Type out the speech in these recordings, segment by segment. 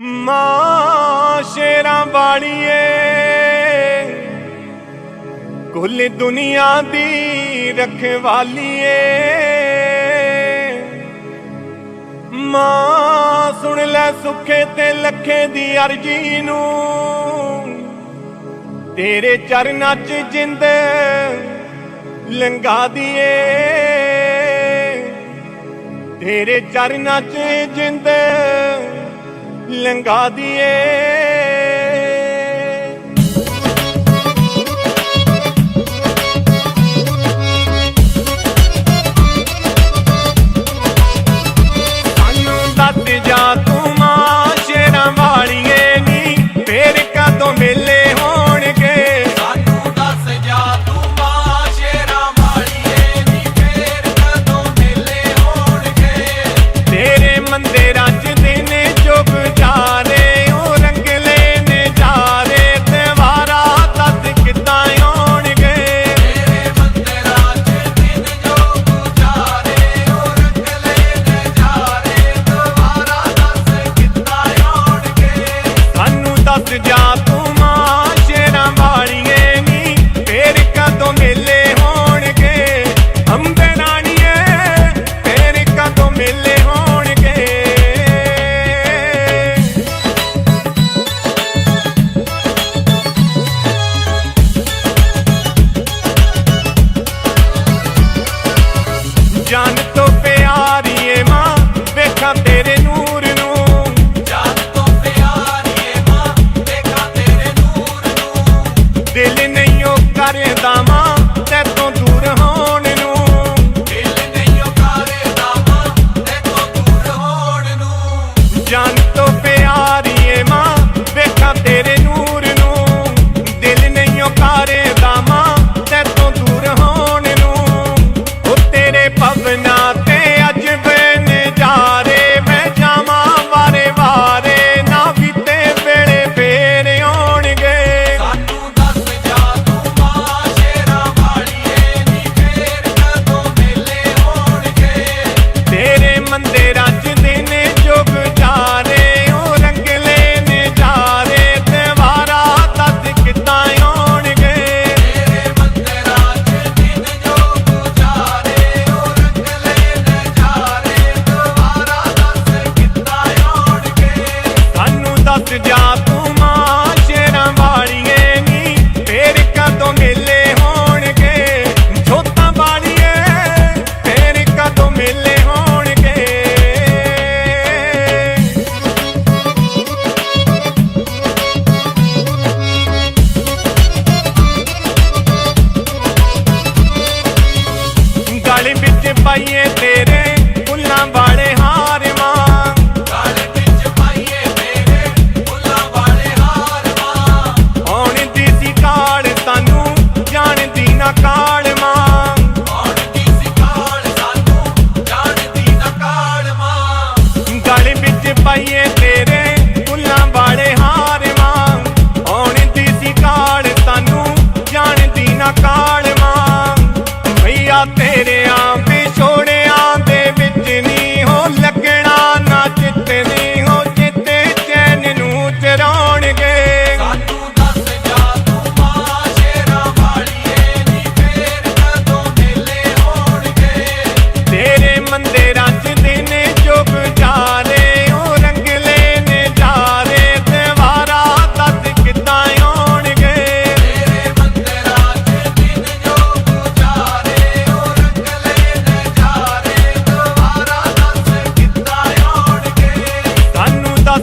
ਮਾਂ ਸ਼ੇਰਾਂ ਵਾਲੀਏ। ਕੁੱਲ ਦੁਨੀਆ ਦੀ ਰਖਵਾਲੀਏ। ਮਾਂ ਸੁਣ ਲੈ ਸੁੱਖੇ ਤੇ ਲੱਖੇ ਦੀ ਅਰਜੀ ਨੂੰ। ਤੇਰੇ ਚਰਨਾਂ 'ਚ ਜਿੰਦ ਲੰਗਾ ਦੀਏ। ਤੇਰੇ ਚਰਨਾਂ 'ਚ ਜਿੰਦ ਲੰਗਾ ਦੀਏ। ਜਾ ਤੂੰ ਮਾਂ, ਸ਼ੇਰਾਂ ਵਾਲੀਏ ਨੀ, ਫੇਰ ਕਦੋਂ ਮਿਲੇ ਹੋਣਗੇ? ਅੰਬੇ ਰਾਣੀਏ, ਫੇਰ ਕਦੋਂ ਮਿਲੇ ਹੋਣਗੇ? ਜਾਨ ਤੋਂ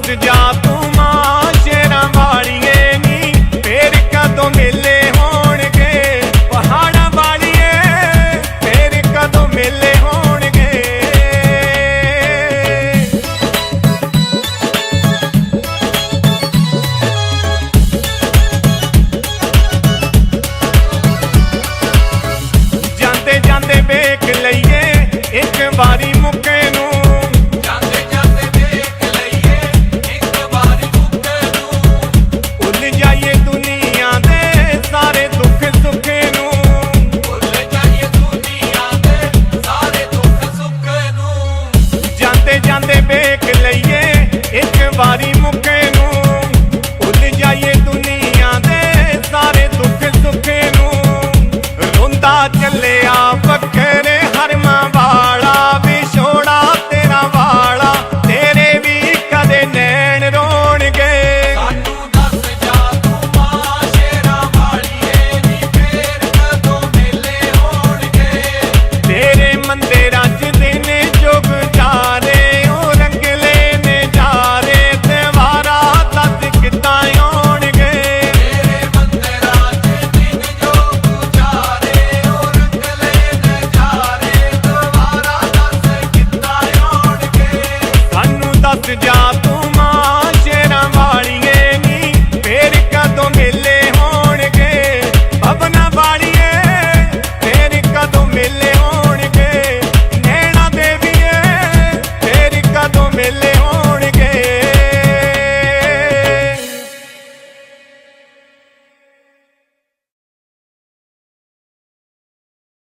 dünya.